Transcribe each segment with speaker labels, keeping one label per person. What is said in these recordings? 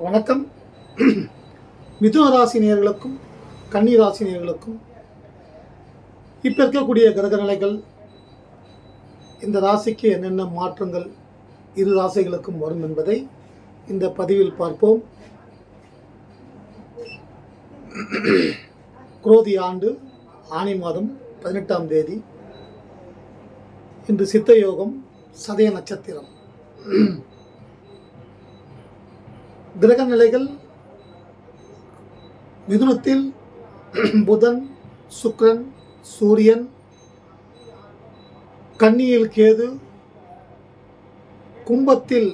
Speaker 1: வணக்கம். மிதுன ராசினியர்களுக்கும் கன்னி ராசினியர்களுக்கும் இப்போ இருக்கக்கூடிய கிரக நிலைகள் இந்த ராசிக்கு என்னென்ன மாற்றங்கள் இரு ராசிகளுக்கும் வரும் என்பதை இந்த பதிவில் பார்ப்போம். குரோதி ஆண்டு ஆனி மாதம் பதினெட்டாம் தேதி. இன்று சித்த யோகம் சதய நட்சத்திரம். கிரக நிலைகள் மிதுனத்தில் புதன் சுக்ரன் சூரியன் கன்னியில் கேது கும்பத்தில்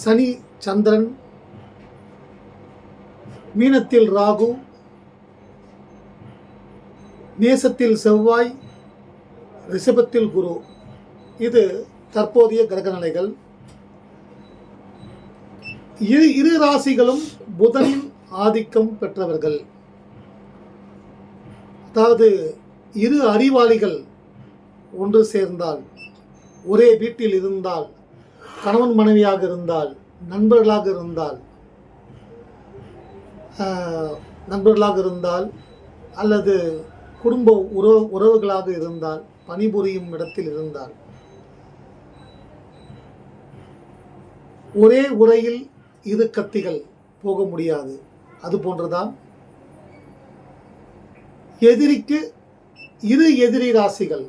Speaker 1: சனி சந்திரன் மீனத்தில் ராகு நேசத்தில் செவ்வாய் ரிஷபத்தில் குரு. இது தற்போதைய கிரக நிலைகள் இரு இரு ராசிகளும் புதனின் ஆதிக்கம் பெற்றவர்கள். அதாவது இரு அறிவாளிகள் ஒன்று சேர்ந்தால் ஒரே வீட்டில் இருந்தால் கணவன் மனைவியாக இருந்தால் நண்பர்களாக இருந்தால் நண்பர்களாக இருந்தால் அல்லது குடும்ப உறவு உறவுகளாக இருந்தால் பணிபுரியும் இடத்தில் இருந்தால் ஒரே உரையில் இரு கத்திகள் போக முடியாது. அது போன்றுதான் எதிரிக்கு இரு எதிரி ராசிகள்.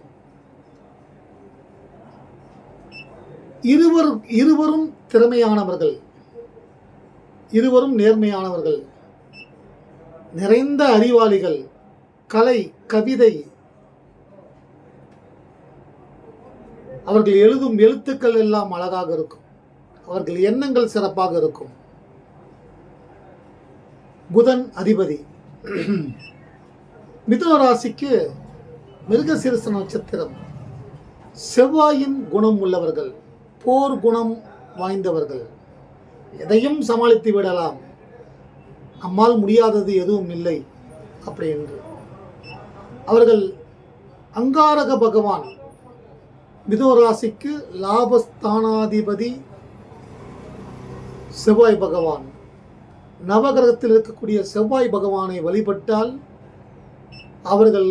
Speaker 1: இருவர் இருவரும் திறமையானவர்கள். இருவரும் நேர்மையானவர்கள். நிறைந்த அறிவாளிகள். கலை கவிதை. அவர்கள் எழுதும் எழுத்துக்கள் எல்லாம் அழகாக இருக்கும். அவர்கள் எண்ணங்கள் சிறப்பாக இருக்கும். புதன் அதிபதி. மிதுன ராசிக்கு மிருகசீரிச நட்சத்திரம். செவ்வாயின் குணம் உள்ளவர்கள் போர் குணம் வாய்ந்தவர்கள். எதையும் சமாளித்து விடலாம். நம்மால் முடியாதது எதுவும் இல்லை அப்படி என்று அவர்கள் அங்காரக பகவான். மிதுன ராசிக்கு லாபஸ்தானாதிபதி செவ்வாய் பகவான். நவகிரகத்தில் இருக்கக்கூடிய செவ்வாய் பகவானை வழிபட்டால் அவர்கள்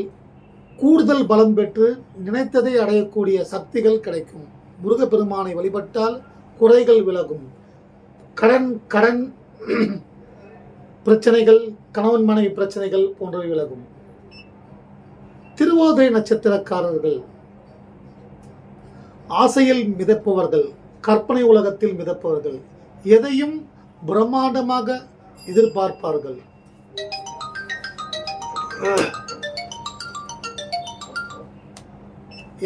Speaker 1: கூடுதல் பலம் பெற்று நினைத்ததை அடையக்கூடிய சக்திகள் கிடைக்கும். முருகப்பெருமானை வழிபட்டால் குறைகள் விலகும். கடன் கடன் பிரச்சனைகள் கணவன் மனைவி பிரச்சனைகள் போன்றவை விலகும். திருவோதை நட்சத்திரக்காரர்கள் ஆசையில் மிதப்பவர்கள் கற்பனை உலகத்தில் மிதப்பவர்கள் எதையும் பிரம்மாண்டமாக எதிர்பார்ப்பார்கள்.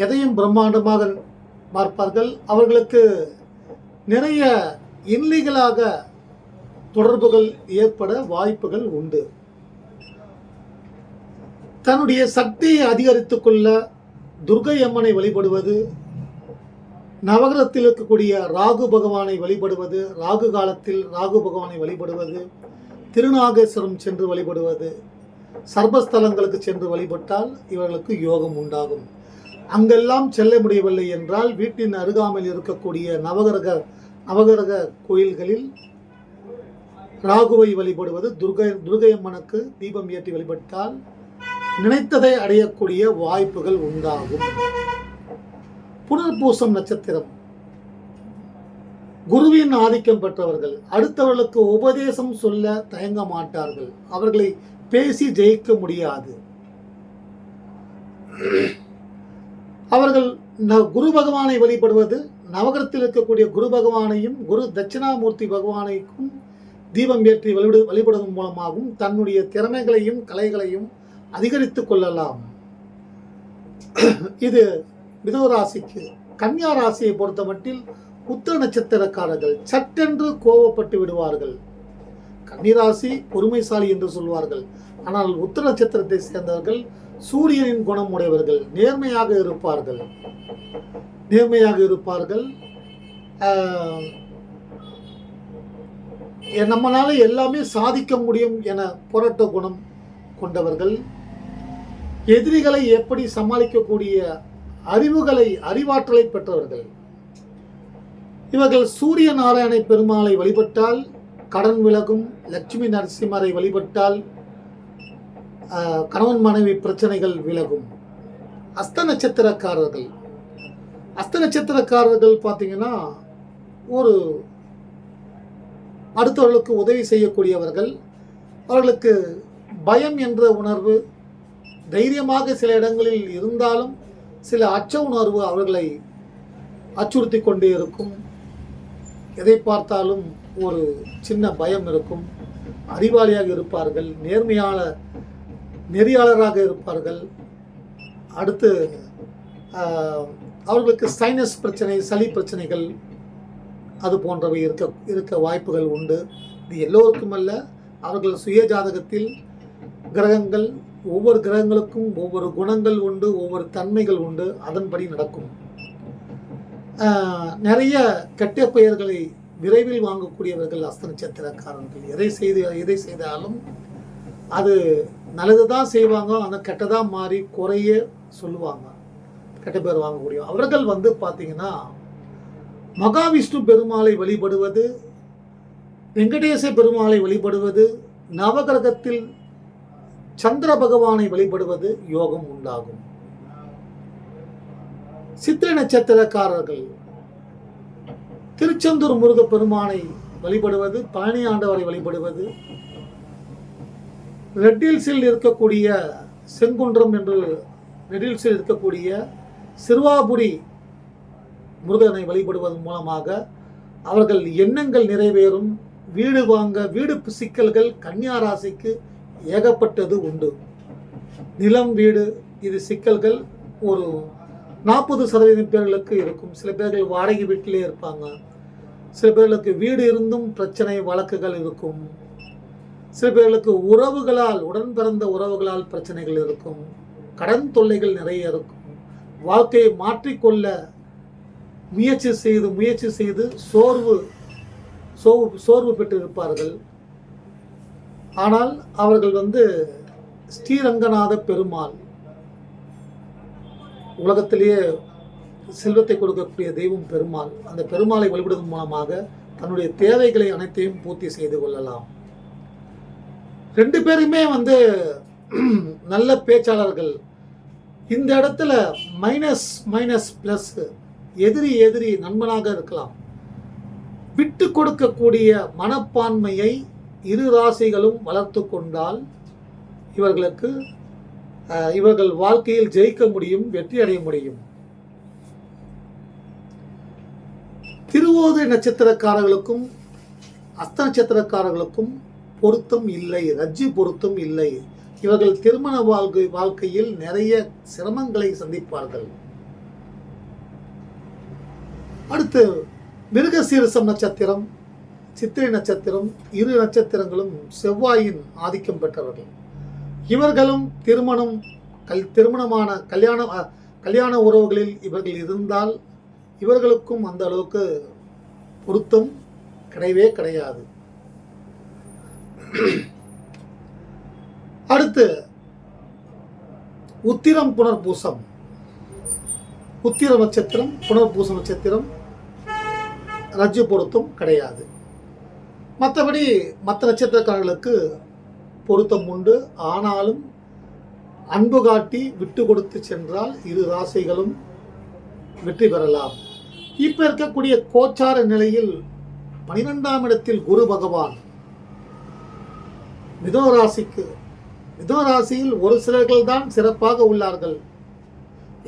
Speaker 1: எதையும் பிரம்மாண்டமாக பார்ப்பார்கள். அவர்களுக்கு நிறைய இல்லீகலாக தொடர்புகள் ஏற்பட வாய்ப்புகள் உண்டு. தன்னுடைய சக்தியை அதிகரித்துக்கொள்ள துர்கை அம்மனை வழிபடுவது நவகிரகத்தில் இருக்கக்கூடிய ராகு பகவானை வழிபடுவது ராகு காலத்தில் ராகு பகவானை வழிபடுவது திருநாகேஸ்வரம் சென்று வழிபடுவது சர்பஸ்தலங்களுக்கு சென்று வழிபட்டால் இவர்களுக்கு யோகம் உண்டாகும். அங்கெல்லாம் செல்ல முடியவில்லை என்றால் வீட்டின் அருகாமையில் இருக்கக்கூடிய நவகிரக நவகிரக கோயில்களில் ராகுவை வழிபடுவது துர்கை துர்கை அம்மனுக்கு தீபம் ஏற்றி வழிபட்டால் நினைத்ததை அடையக்கூடிய வாய்ப்புகள் உண்டாகும். புனர்பூசம் நட்சத்திரம். குருவின் ஆதிக்கம் பெற்றவர்கள் அடுத்தவர்களுக்கு உபதேசம் சொல்ல தயங்க மாட்டார்கள். அவர்களை பேசி ஜெயிக்க முடியாது. அவர்கள் ந- குரு பகவானை வழிபடுவது நவகரத்தில் இருக்கக்கூடிய குரு பகவானையும் குரு தட்சிணாமூர்த்தி பகவானைக்கும் தீபம் ஏற்றி வழிபடு வழிபடுவதன் மூலமாகவும் தன்னுடைய திறமைகளையும் கலைகளையும் அதிகரித்துக் கொள்ளலாம். இது மிதுன ராசிக்கு கன்னியா ராசியை பொறுத்த மட்டில் உத்திர நட்சத்திரக்காரர்கள் சட்டென்று கோபப்பட்டு விடுவார்கள். கன்னிராசி பொறுமைசாலி என்று சொல்வார்கள். ஆனால் உத்திர நட்சத்திரத்தை சேர்ந்தவர்கள் சூரியனின் குணம் உடையவர்கள் நேர்மையாக இருப்பார்கள். நேர்மையாக இருப்பார்கள். ஆஹ், நம்மளால எல்லாமே சாதிக்க முடியும் என போராட்ட குணம் கொண்டவர்கள். எதிரிகளை எப்படி சமாளிக்கக்கூடிய அறிவுகளை அறிவாற்றலை பெற்றவர்கள். இவர்கள் சூரிய நாராயண பெருமாளை வழிபட்டால் கடன் விலகும் லட்சுமி நரசிம்மரை வழிபட்டால் கணவன் மனைவி பிரச்சனைகள் விலகும். அஸ்த நட்சத்திரக்காரர்கள். அஸ்த நட்சத்திரக்காரர்கள் பார்த்தீங்கன்னா ஒரு அடுத்தவர்களுக்கு உதவி செய்யக்கூடியவர்கள். அவர்களுக்கு பயம் என்ற உணர்வு தைரியமாக சில இடங்களில் இருந்தாலும் சில அச்ச உணர்வு அவர்களை அச்சுறுத்தி கொண்டே இருக்கும். எதை பார்த்தாலும் ஒரு சின்ன பயம் இருக்கும். அறிவாளியாக இருப்பார்கள் நேர்மையான நெறியாளராக இருப்பார்கள். அடுத்து அவர்களுக்கு சைனஸ் பிரச்சனை சளி பிரச்சனைகள் அது போன்றவை இருக்க இருக்க வாய்ப்புகள் உண்டு. இது எல்லோருக்கும் அல்ல அவர்கள் சுய ஜாதகத்தில் கிரகங்கள் ஒவ்வொரு கிரகங்களுக்கும் ஒவ்வொரு குணங்கள் உண்டு ஒவ்வொரு தன்மைகள் உண்டு. அதன்படி நடக்கும். நிறைய கெட்ட பெயர்களை விரைவில் வாங்கக்கூடியவர்கள் அஸ்த நட்சத்திரக்காரர்கள் எதை செய்து எதை செய்தாலும் அது நல்லது தான் செய்வாங்க ஆனால் கெட்டதாக மாறி குறைய சொல்லுவாங்க. கெட்ட பேர் வாங்கக்கூடிய அவர்கள் வந்து பார்த்தீங்கன்னா மகாவிஷ்ணு பெருமாளை வழிபடுவது வெங்கடேச பெருமாளை வழிபடுவது நவகிரகத்தில் சந்திர பகவானை வழிபடுவது யோகம் உண்டாகும். சித்திரை நட்சத்திரக்காரர்கள் திருச்செந்தூர் முருக பெருமானை வழிபடுவது பழனி ஆண்டவரை வழிபடுவது ரெட்டில்ஸில் இருக்கக்கூடிய செங்குன்றம் என்று ரெட்டில்ஸில் இருக்கக்கூடிய சிறுவாபுரி முருகனை வழிபடுவதன் மூலமாக அவர்கள் எண்ணங்கள் நிறைவேறும். வீடு வாங்க வீடு சிக்கல்கள் கன்னியா ராசிக்கு ஏகப்பட்டது உண்டு. நிலம் வீடு இது சிக்கல்கள் ஒரு நாற்பது சதவீதம் பேர்களுக்கு இருக்கும். சில பேர்கள் வாடகை வீட்டிலே இருப்பாங்க. சில பேர்களுக்கு வீடு இருந்தும் பிரச்சனை வழக்குகள் இருக்கும். சில பேர்களுக்கு உறவுகளால் உடன் பிறந்த உறவுகளால் பிரச்சனைகள் இருக்கும். கடன் தொல்லைகள் நிறைய இருக்கும். வாழ்க்கையை மாற்றிக்கொள்ள முயற்சி செய்து முயற்சி செய்து சோர்வு சோர்வு சோர்வு பெற்று இருப்பார்கள் ஆனால் அவர்கள் வந்து ஸ்ரீரங்கநாத பெருமாள். உலகத்திலேயே செல்வத்தை கொடுக்கக்கூடிய தெய்வம் பெருமாள். அந்த பெருமாளை வழிபடுவதன் மூலமாக தன்னுடைய தேவைகளை அனைத்தையும் பூர்த்தி செய்து கொள்ளலாம். ரெண்டு பேருமே வந்து நல்ல பேச்சாளர்கள். இந்த இடத்துல மைனஸ் மைனஸ் ப்ளஸ் எதிரி எதிரி நண்பனாக இருக்கலாம். விட்டு கொடுக்கக்கூடிய மனப்பான்மையை இரு ராசிகளும் வளர்த்து கொண்டால் இவர்களுக்கு அஹ், இவர்கள் வாழ்க்கையில் ஜெயிக்க முடியும் வெற்றி அடைய முடியும். திருவோதை நட்சத்திரக்காரர்களுக்கும் அஸ்த நட்சத்திரக்காரர்களுக்கும் பொருத்தம் இல்லை ரஜ்ஜி பொருத்தம் இல்லை. இவர்கள் திருமண வாழ்க்கை வாழ்க்கையில் நிறைய சிரமங்களை சந்திப்பார்கள். அடுத்து மிருகசீரசம் நட்சத்திரம். சித்திரை நட்சத்திரம் இரு நட்சத்திரங்களும் செவ்வாயின் ஆதிக்கம் பெற்றவர்கள். இவர்களும் திருமணம் கல் திருமணமான கல்யாண கல்யாண உறவுகளில் இவர்கள் இருந்தால் இவர்களுக்கும் அந்த அளவுக்கு பொருத்தம் கிடையவே கிடையாது. அடுத்து உத்திரம் புனர்பூசம். உத்திர நட்சத்திரம் புனர்பூச நட்சத்திரம் ரஜ்ஜு பொருத்தம் கிடையாது. மற்றபடி மற்ற நட்சத்திரக்காரர்களுக்கு பொருத்தம் உண்டு. ஆனாலும் அன்பு காட்டி விட்டு கொடுத்து சென்றால் இரு ராசிகளும் வெற்றி பெறலாம். இப்போ இருக்கக்கூடிய கோச்சார நிலையில் பனிரெண்டாம் இடத்தில் குரு பகவான் மிதோ ராசிக்கு மிதோ ராசியில் ஒரு சிலர்கள் தான் சிறப்பாக உள்ளார்கள்.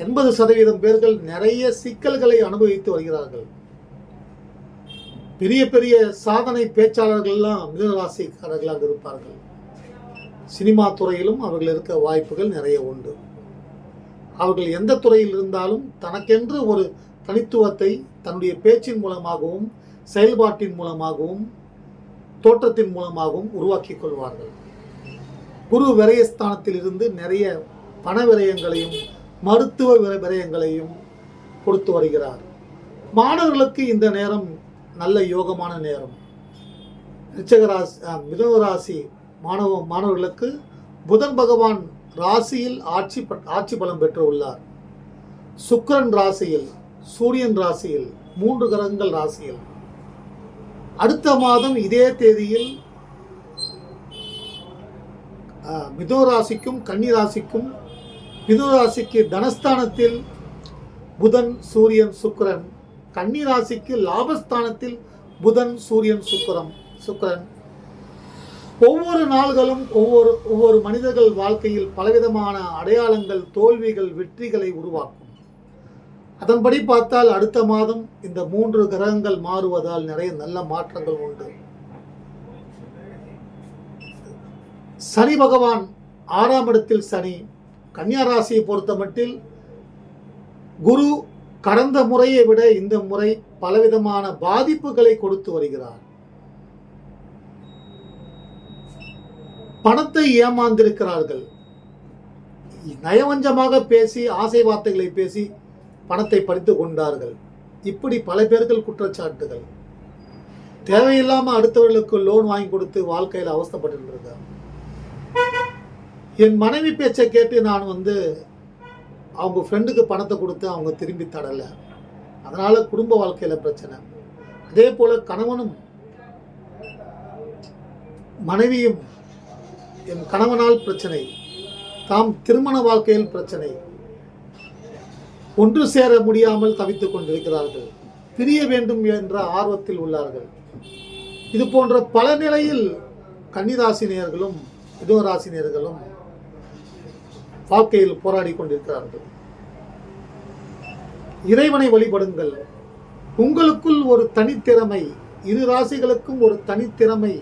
Speaker 1: எண்பது சதவீதம் பேர்கள் நிறைய சிக்கல்களை அனுபவித்து வருகிறார்கள். பெரிய பெரிய சாதனை பேச்சாளர்கள்லாம் மிதனராசிக்காரர்களாக இருப்பார்கள். சினிமா துறையிலும் அவர்கள் இருக்க வாய்ப்புகள் நிறைய உண்டு. அவர்கள் எந்த துறையில் இருந்தாலும் தனக்கென்று ஒரு தனித்துவத்தை தன்னுடைய பேச்சின் மூலமாகவும் செயல்பாட்டின் மூலமாகவும் தோற்றத்தின் மூலமாகவும் உருவாக்கிக் கொள்வார்கள். குரு விரயஸ்தானத்தில் இருந்து நிறைய பண விரயங்களையும் மருத்துவ விரயங்களையும் கொடுத்து வருகிறார். மாணவர்களுக்கு இந்த நேரம் நல்ல யோகமான நேரம். ரிச்சக ராசி ராசி மாணவ மாணவர்களுக்கு புதன் பகவான் ராசியில் ஆட்சி ப- ஆட்சி பலம் பெற்று உள்ளார். சுக்கரன் ராசியில் சூரியன் ராசியில் மூன்று கிரகங்கள் ராசியில். அடுத்த மாதம் இதே தேதியில் மிதோராசிக்கும் கன்னிராசிக்கும் ராசிக்கும் ராசிக்கு தனஸ்தானத்தில் புதன் சூரியன் சுக்கரன் கன்னிராசிக்கு லாபஸ்தானத்தில் புதன் சூரியன் சுக்கிரம் சுக்கிரன். ஒவ்வொரு நாள்களும் ஒவ்வொரு ஒவ்வொரு மனிதர்கள் வாழ்க்கையில் பலவிதமான அடையாளங்கள் தோல்விகள் வெற்றிகளை உருவாக்கும். அதன்படி பார்த்தால் அடுத்த மாதம் இந்த மூன்று கிரகங்கள் மாறுவதால் நிறைய நல்ல மாற்றங்கள் உண்டு. சனி பகவான் ஆறாம் இடத்தில் சனி. கன்னியா ராசியை பொறுத்தமட்டில் குரு கடந்த முறையை விட இந்த முறை பலவிதமான பாதிப்புகளை கொடுத்து வருகிறார். பணத்தை ஏமாந்திருக்கிறார்கள். நயவஞ்சமாக பேசி ஆசை வார்த்தைகளை பேசி பணத்தை பறித்து கொண்டார்கள். இப்படி பல பேர்கள் குற்றச்சாட்டுகள். தேவையில்லாமல் அடுத்தவர்களுக்கு லோன் வாங்கி கொடுத்து வாழ்க்கையில் அவஸ்தப்பட்டு இருக்காங்க. என் மனைவி பேச்சை கேட்டு நான் வந்து அவங்க ஃப்ரெண்டுக்கு பணத்தை கொடுத்து அவங்க திரும்பி தரலை அதனால் குடும்ப வாழ்க்கையில் பிரச்சனை. அதே போல் கணவனும் மனைவியும் என் கணவனால் பிரச்சனை. தாம் திருமண வாழ்க்கையில் பிரச்சனை. ஒன்று சேர முடியாமல் தவித்துக் கொண்டிருக்கிறார்கள். பிரிய வேண்டும் என்ற ஆர்வத்தில் உள்ளார்கள். இது போன்ற பல நிலையில் கன்னிராசினியர்களும் மிதுனராசினியர்களும் வாழ்க்கையில் போராடி கொண்டிருக்கிறார்கள். இறைவனை வழிபடுங்கள். உங்களுக்குள் ஒரு தனித்திறமை இரு ராசிகளுக்கும் ஒரு தனித்திறமை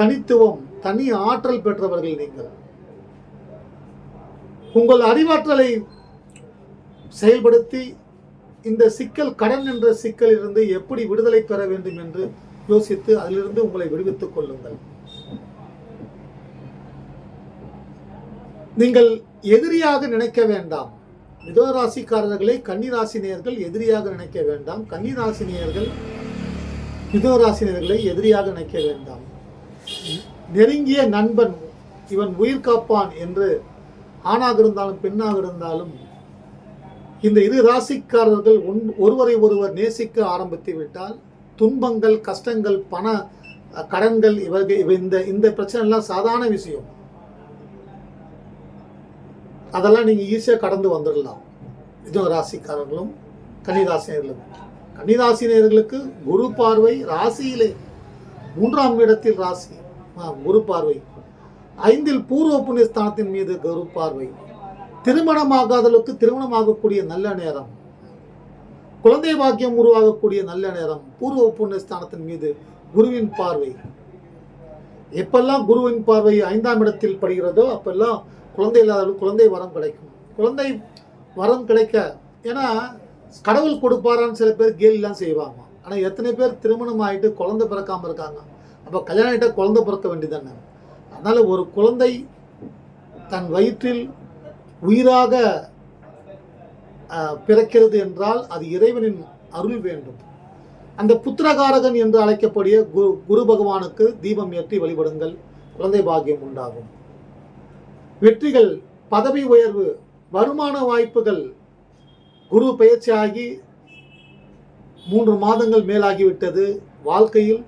Speaker 1: தனித்துவம் தனி ஆற்றல் பெற்றவர்கள் நீங்கள். உங்கள் அறிவாற்றலை செயல்படுத்தி இந்த சிக்கல் கடன் என்ற சிக்கலிலிருந்து எப்படி விடுதலை பெற வேண்டும் என்று யோசித்து அதிலிருந்து உங்களை விடுவித்துக் கொள்ளுங்கள். நீங்கள் எதிரியாக நினைக்க வேண்டாம். மிதுன ராசிக்காரர்களை கன்னிராசினியர்கள் எதிரியாக நினைக்க வேண்டாம். கன்னிராசினியர்கள் மிதராசினியர்களை எதிரியாக நினைக்க வேண்டாம். நெருங்கிய நண்பன் இவன் உயிர் காப்பான் என்று ஆணாக இருந்தாலும் பெண்ணாக இருந்தாலும் இந்த இரு ராசிக்காரர்கள் ஒன் ஒருவரை ஒருவர் நேசிக்க ஆரம்பித்து விட்டால் துன்பங்கள் கஷ்டங்கள் பண கடன்கள் இவர்கள் இந்த இந்த பிரச்சனை எல்லாம் சாதாரண விஷயம். அதெல்லாம் நீங்க ஈஸியாக கடந்து வந்துடலாம் இது ராசிக்காரர்களும் கன்னிராசினியர்களும். கன்னிராசினியர்களுக்கு குரு பார்வை ராசியிலே. மூன்றாம் இடத்தில் ராசி. குரு பார்வை. ஐந்தில் பூர்வ புண்ணிய ஸ்தானத்தின் மீது குரு பார்வை. திருமணமாகாதளவுக்கு திருமணமாகக்கூடிய நல்ல நேரம். குழந்தை பாக்கியம் உருவாகக்கூடிய நல்ல நேரம். பூர்வ புண்ணிய ஸ்தானத்தின் மீது குருவின் பார்வை. எப்பெல்லாம் குருவின் பார்வை ஐந்தாம் இடத்தில் படுகிறதோ அப்பெல்லாம் குழந்தை இல்லாதவர்களுக்கு குழந்தை வரம் கிடைக்கும். குழந்தை வரம் கிடைக்க ஏன்னா கடவுள் கொடுப்பாரான்னு சில பேர் கேலிலாம் செய்வாங்க. ஆனால் எத்தனை பேர் திருமணம் ஆகிட்டு குழந்தை பிறக்காமல் இருக்காங்க? அப்போ கல்யாணம் ஆகிட்டா குழந்தை பிறக்க வேண்டியதானே அதனால் ஒரு குழந்தை தன் வயிற்றில் உயிராக பிறக்கிறது என்றால் அது இறைவனின் அருள் வேண்டும். அந்த புத்திரகாரகன் என்று அழைக்கப்படிய குரு குரு பகவானுக்கு தீபம் ஏற்றி வழிபடுங்கள். குழந்தை பாக்கியம் உண்டாகும். வெற்றிகள் பதவி உயர்வு வருமான வாய்ப்புகள் குரு பயிற்சியாகி மூன்று மாதங்கள் மேலாகிவிட்டது. வாழ்க்கையில்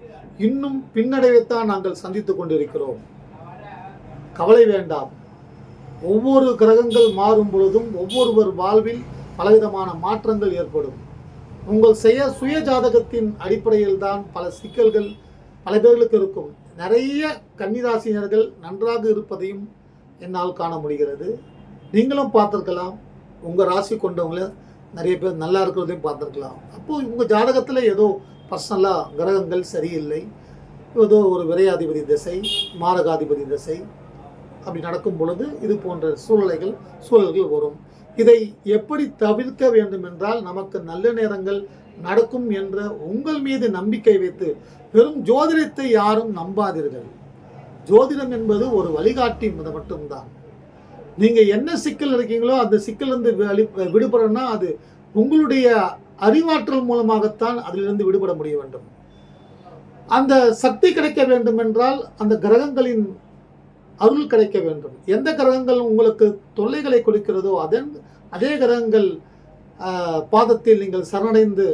Speaker 1: இன்னும் பின்னடைவைத்தான் நாங்கள் சந்தித்து கொண்டிருக்கிறோம். கவலை வேண்டாம். ஒவ்வொரு கிரகங்கள் மாறும் பொழுதும் ஒவ்வொருவர் வாழ்வில் பலவிதமான மாற்றங்கள் ஏற்படும். உங்கள் செய்ய சுய ஜாதகத்தின் அடிப்படையில் தான் பல சிக்கல்கள் பல பேர்களுக்கு இருக்கும். நிறைய கன்னிராசினர்கள் நன்றாக இருப்பதையும் என்னால் காண முடிகிறது. நீங்களும் பார்த்துருக்கலாம். உங்கள் ராசி கொண்டவங்கள நிறைய பேர் நல்லா இருக்கிறதையும் பார்த்துருக்கலாம். அப்போது உங்கள் ஜாதகத்தில் ஏதோ பர்சனலாக கிரகங்கள் சரியில்லை. ஏதோ ஒரு விரையாதிபதி திசை மாரகாதிபதி திசை அப்படி நடக்கும் பொழுது இது போன்ற சூழ்நிலைகள் சூழல்கள் வரும். இதை எப்படி தவிர்க்க வேண்டும் என்றால் நமக்கு நல்ல நேரங்கள் நடக்கும் என்ற உங்கள் மீது நம்பிக்கை வைத்து வெறும் ஜோதிடத்தை யாரும் நம்பாதீர்கள். ஜோதிடம் என்பது ஒரு வழிகாட்டி அது மட்டும்தான். நீங்கள் என்ன சிக்கல் இருக்கீங்களோ அந்த சிக்கல் இருந்து வெளி விடுபடணும்னா அது உங்களுடைய அறிவாற்றல் மூலமாகத்தான் அதிலிருந்து விடுபட முடிய வேண்டும். அந்த சக்தி கிடைக்க வேண்டும் என்றால் அந்த கிரகங்களின் அருள் கிடைக்க வேண்டும். எந்த கிரகங்கள் உங்களுக்கு தொல்லைகளை கொடுக்கிறதோ அதன் அதே கிரகங்கள் பாதத்தில் நீங்கள் சரணடைந்து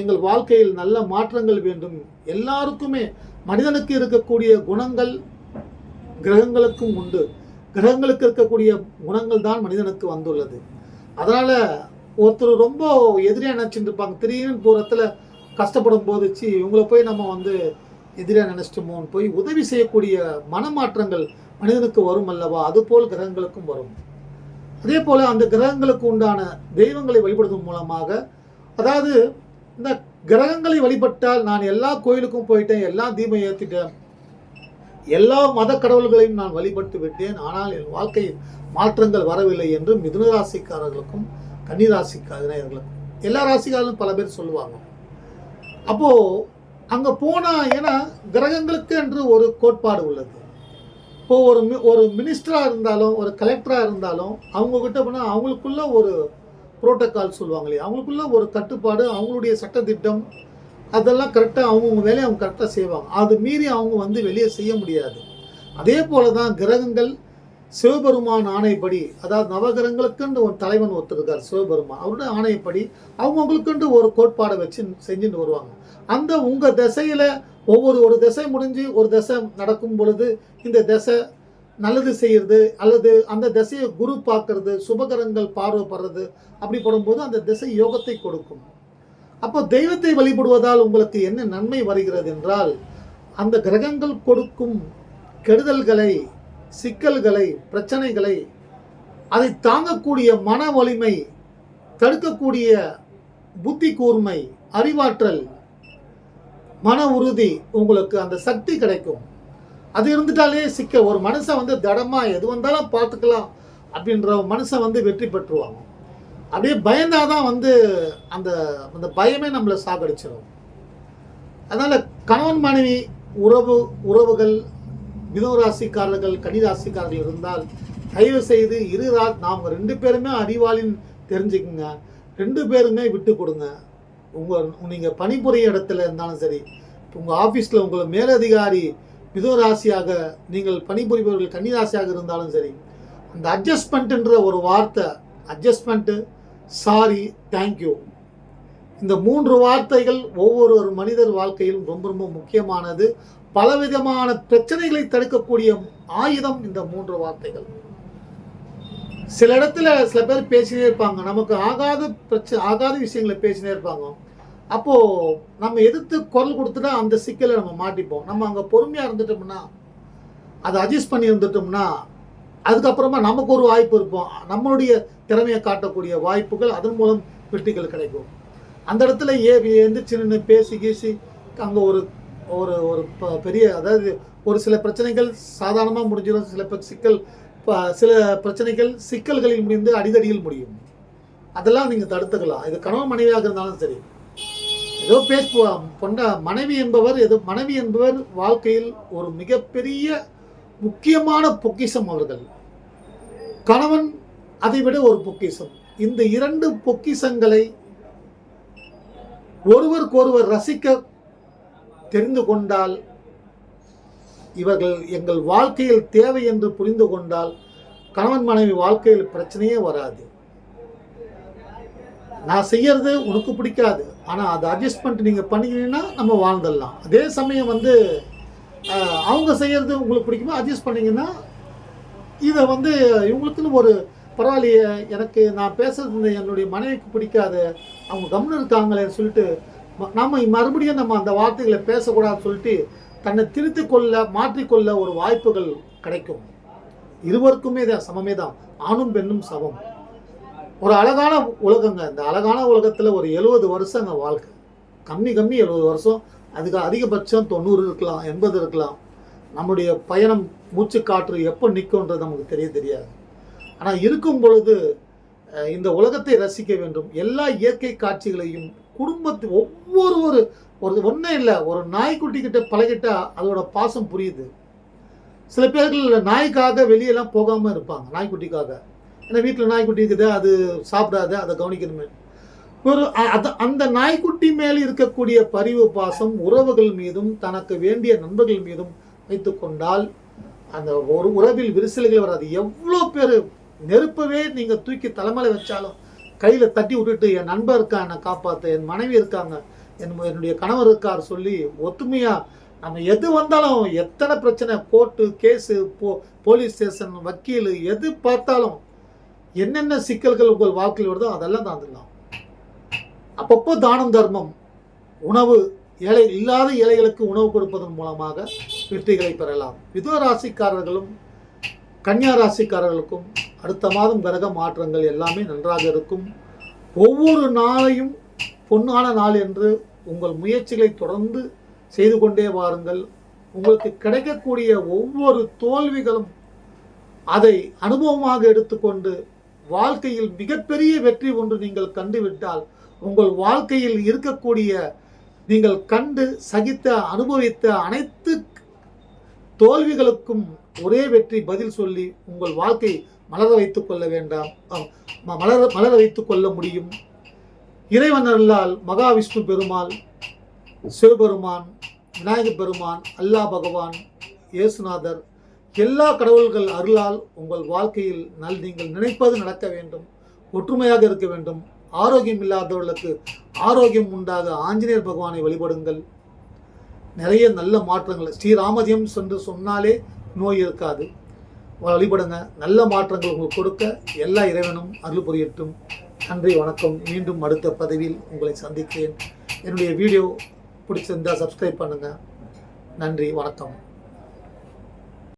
Speaker 1: எங்கள் வாழ்க்கையில் நல்ல மாற்றங்கள் வேண்டும். எல்லாருக்குமே மனிதனுக்கு இருக்கக்கூடிய குணங்கள் கிரகங்களுக்கும் உண்டு. கிரகங்களுக்கு இருக்கக்கூடிய குணங்கள் தான் மனிதனுக்கு வந்துள்ளது. அதனால் ஒருத்தர் ரொம்ப எதிரியாக நினச்சிட்டு இருப்பாங்க. திடீர்னு போகிறத்துல கஷ்டப்படும் போதுச்சு இவங்களை இவங்கள போய் நம்ம வந்து எதிராக நினச்சிட்டோமோன்னு போய் உதவி செய்யக்கூடிய மனமாற்றங்கள் மனிதனுக்கு வரும் அல்லவா? அதுபோல் கிரகங்களுக்கும் வரும். அதே போல் அந்த கிரகங்களுக்கு உண்டான தெய்வங்களை வழிபடுவதன் மூலமாக அதாவது இந்த கிரகங்களை வழிபட்டால் நான் எல்லா கோயிலுக்கும் போயிட்டேன் எல்லா தீபம் ஏற்றிட்டேன் எல்லா மத கடவுள்களையும் நான் வழிபட்டு விட்டேன் ஆனால் என் வாழ்க்கையில் மாற்றங்கள் வரவில்லை என்று மிதுன ராசிக்காரர்களுக்கும் கன்னிராசிக்காரர்களுக்கும் எல்லா ராசிக்காரர்களும் பல பேர் சொல்லுவாங்க. அப்போ அங்க போனா ஏன்னா கிரகங்களுக்கு என்று ஒரு கோட்பாடு உள்ளது. இப்போ ஒரு மி- ஒரு மினிஸ்டரா இருந்தாலும் ஒரு கலெக்டரா இருந்தாலும் அவங்க கிட்ட போனா அவங்களுக்குள்ள ஒரு புரோட்டோக்கால் சொல்லுவாங்க இல்லையா? அவங்களுக்குள்ள ஒரு கட்டுப்பாடு அவங்களுடைய சட்டத்திட்டம் அதெல்லாம் கரெக்டாக அவங்கவுங்க வேலையை அவங்க கரெக்டாக செய்வாங்க. அது மீறி அவங்க வந்து வெளியே செய்ய முடியாது. அதே போல தான் கிரகங்கள் சிவபெருமான் ஆணைப்படி அதாவது நவகிரகங்களுக்குன்னு ஒரு தலைவன் ஒருத்தர் இருக்கார் சிவபெருமான். அவருடைய ஆணையப்படி அவங்கவுங்களுக்குண்டு ஒரு கோட்பாடை வச்சு செஞ்சுட்டு வருவாங்க. அந்த உங்கள் திசையில் ஒவ்வொரு ஒரு திசை முடிஞ்சு ஒரு திசை நடக்கும் பொழுது இந்த திசை நல்லது செய்கிறது அல்லது அந்த திசையை குரு பார்க்கறது சுபகரங்கள் பார்வைப்படுறது அப்படி படும்போது அந்த திசை யோகத்தை கொடுக்கும். அப்போ தெய்வத்தை வழிபடுவதால் உங்களுக்கு என்ன நன்மை வருகிறது என்றால் அந்த கிரகங்கள் கொடுக்கும் கெடுதல்களை சிக்கல்களை பிரச்சனைகளை அதை தாங்கக்கூடிய மன வலிமை தடுக்கக்கூடிய புத்தி கூர்மை அறிவாற்றல் மன உறுதி உங்களுக்கு அந்த சக்தி கிடைக்கும். அது இருந்துட்டாலே சிக்க ஒரு மனுஷன் வந்து தடமாக எது வந்தாலும் பார்த்துக்கலாம் அப்படின்ற மனுஷன் வந்து வெற்றி பெற்றுவாங்க அப்படியே பயந்தாதான் வந்து அந்த அந்த பயமே நம்மளை சாகடிச்சிடும் அதனால கணவன் மனைவி உறவு உறவுகள் மிதுன ராசிக்காரர்கள் இருந்தால் தயவு செய்து இரு ரா நாம் ரெண்டு பேருமே அறிவாளின்னு தெரிஞ்சுக்குங்க. ரெண்டு பேருமே விட்டு கொடுங்க. உங்கள் நீங்கள் பணிபுரிய இடத்துல இருந்தாலும் சரி உங்கள் ஆஃபீஸில் உங்கள் மேலதிகாரி மிதுராசியாக நீங்கள் பணிபுரிபவர்கள் கன்னிராசியாக இருந்தாலும் சரி அந்த அட்ஜஸ்ட்மெண்ட்டுன்ற ஒரு வார்த்தை அட்ஜஸ்ட்மெண்ட்டு சாரி தேங்க்யூ இந்த மூன்று வார்த்தைகள் ஒவ்வொரு ஒரு மனிதர் வாழ்க்கையிலும் ரொம்ப ரொம்ப முக்கியமானது. பலவிதமான பிரச்சனைகளை தடுக்கக்கூடிய ஆயுதம் இந்த மூன்று வார்த்தைகள். சில இடத்துல சில பேர் பேசினே இருப்பாங்க. நமக்கு ஆகாத பிரச்சனை ஆகாத விஷயங்களை பேசினே இருப்பாங்க. அப்போ நம்ம எதிர்த்து குரல் கொடுத்துட்டா அந்த சிக்கலை நம்ம மாட்டிப்போம். நம்ம அங்கே பொறுமையாக இருந்துட்டோம்னா அதை அட்ஜஸ்ட் பண்ணி இருந்துட்டோம்னா அதுக்கப்புறமா நமக்கு ஒரு வாய்ப்பு இருப்போம் நம்மளுடைய திறமையை காட்டக்கூடிய வாய்ப்புகள் அதன் மூலம் வெற்றிகள் கிடைக்கும். அந்த இடத்துல ஏ எந்திரிச்சு நின்று பேசி கீசி அங்கே ஒரு ஒரு ஒரு ப- பெரிய அதாவது ஒரு சில பிரச்சனைகள் சாதாரணமாக முடிஞ்சிடும். சில சிக்கல் சில பிரச்சனைகள் சிக்கல்களில் முடிந்து அடிதடியில் முடியும். அதெல்லாம் நீங்கள் தடுத்துக்கலாம். இது கணவன் மனைவியாக இருந்தாலும் சரி. ஏதோ பேச பொண்ட மனைவி என்பவர் ஏதோ மனைவி என்பவர் வாழ்க்கையில் ஒரு மிகப்பெரிய முக்கியமான பொக்கிஷம் அவர்கள். கணவன் அதை விட ஒரு பொக்கிஷம். இந்த இரண்டு பொக்கிஷங்களை ஒருவருக்கொருவர் ரசிக்க தெரிந்து கொண்டால் இவர்கள் எங்கள் வாழ்க்கையில் தேவை என்று புரிந்து கொண்டால் கணவன் மனைவி வாழ்க்கையில் பிரச்சனையே வராது. நான் செய்யறது உனக்கு பிடிக்காது. ஆனால் அதை அட்ஜஸ்ட்மெண்ட் நீங்கள் பண்ணிக்கிட்டீங்கன்னா நம்ம வாழ்ந்துடலாம். அதே சமயம் வந்து அவங்க செய்யறது உங்களுக்கு பிடிக்குமா? அட்ஜஸ்ட் பண்ணீங்கன்னா இதை வந்து இவங்களுக்குன்னு ஒரு பரவாயில்லையே எனக்கு நான் பேசுறது இந்த என்னுடைய மனைவிக்கு பிடிக்காது. அவங்க கம்னு இருக்காங்களேன்னு சொல்லிட்டு நம்ம மறுபடியும் நம்ம அந்த வார்த்தைகளை பேசக்கூடாதுன்னு சொல்லிட்டு தன்னை திருத்தி கொள்ள மாற்றிக்கொள்ள ஒரு வாய்ப்புகள் கிடைக்கும். இருவருக்குமே தான் சமமே தான். ஆணும் பெண்ணும் சமம். ஒரு அழகான உலகங்க. இந்த அழகான உலகத்தில் ஒரு எழுபது வருஷங்க வாழ்க்கை. கம்மி கம்மி எழுபது வருஷம். அதுக்கு அதிகபட்சம் தொண்ணூறு இருக்கலாம் எண்பது இருக்கலாம். நம்முடைய பயணம் மூச்சு காற்று எப்போ நிற்கும்ன்றது நமக்கு தெரிய தெரியாது. ஆனால் இருக்கும் பொழுது இந்த உலகத்தை ரசிக்க வேண்டும். எல்லா இயற்கை காட்சிகளையும் குடும்பத்து ஒவ்வொரு ஒரு ஒரு ஒன்றே இல்லை ஒரு நாய்க்குட்டி கிட்ட பழகிட்டா அதோட பாசம் புரியுது. சில பேர்கள் நாய்க்காக வெளியெல்லாம் போகாமல் இருப்பாங்க நாய்க்குட்டிக்காக. ஏன்னா வீட்டில் நாய்க்குட்டி இருக்குது அது சாப்பிடாது அதை கவனிக்கணுமே. ஒரு அது அந்த நாய்க்குட்டி மேல் இருக்கக்கூடிய பரிவு பாசம் உறவுகள் மீதும் தனக்கு வேண்டிய நண்பர்கள் மீதும் வைத்து கொண்டால் அந்த ஒரு உறவில் விரிசல்கள் வராது. எவ்வளோ பேர் நெருப்பவே நீங்கள் தூக்கி தலைமலை வச்சாலும் கையில் தட்டி விட்டுட்டு என் நண்பர் இருக்கா என்னை காப்பாற்ற என் மனைவி இருக்காங்க என் என்னுடைய கணவர் இருக்கார் சொல்லி ஒத்துமையாக நம்ம எது வந்தாலும் எத்தனை பிரச்சனை கோர்ட்டு கேஸு போ போலீஸ் ஸ்டேஷன் வக்கீல் எது பார்த்தாலும் என்னென்ன சிக்கல்கள் உங்கள் வாழ்க்கையில் வருதோ அதெல்லாம் தாந்துடலாம் அப்பப்போ தானம் தர்மம் உணவு ஏழை இல்லாத ஏழைகளுக்கு உணவு கொடுப்பதன் மூலமாக வெற்றிகளை பெறலாம். மிதுன ராசிக்காரர்களும் கன்னியா ராசிக்காரர்களுக்கும் அடுத்த மாதம் கிரக மாற்றங்கள் எல்லாமே நன்றாக இருக்கும். ஒவ்வொரு நாளையும் பொன்னான நாள் என்று உங்கள் முயற்சிகளை தொடர்ந்து செய்து கொண்டே வாருங்கள். உங்களுக்கு கிடைக்கக்கூடிய ஒவ்வொரு தோல்விகளும் அதை அனுபவமாக எடுத்துக்கொண்டு வாழ்க்கையில் மிகப்பெரிய வெற்றி ஒன்று நீங்கள் கண்டுவிட்டால் உங்கள் வாழ்க்கையில் இருக்கக்கூடிய நீங்கள் கண்டு சகித்த அனுபவித்த அனைத்து தோல்விகளுக்கும் ஒரே வெற்றி பதில் சொல்லி உங்கள் வாழ்க்கை மலர வைத்துக் கொள்ள வேண்டாம். மலர மலர வைத்துக் கொள்ள முடியும். இறைவன் அல்லால் மகாவிஷ்ணு பெருமாள் சிவபெருமான் விநாயகர் பெருமான் அல்லாஹ் பகவான் இயேசுநாதர் எல்லா கடவுள்கள் அருளால் உங்கள் வாழ்க்கையில் நல் நீங்கள் நினைப்பது நடக்க வேண்டும். ஒற்றுமையாக இருக்க வேண்டும். ஆரோக்கியம் இல்லாதவர்களுக்கு ஆரோக்கியம் உண்டாக ஆஞ்சநேயர் பகவானை வழிபடுங்கள். நிறைய நல்ல மாற்றங்கள். ஸ்ரீராமதியம் சென்று சொன்னாலே நோய் இருக்காது. வழிபடுங்க. நல்ல மாற்றங்கள் உங்களுக்கு கொடுக்க எல்லா இறைவனும் அருள் புரியட்டும். நன்றி வணக்கம். மீண்டும் அடுத்த பதவியில் உங்களை சந்திக்கிறேன். என்னுடைய வீடியோ பிடிச்சிருந்தா சப்ஸ்கிரைப் பண்ணுங்கள் நன்றி வணக்கம்.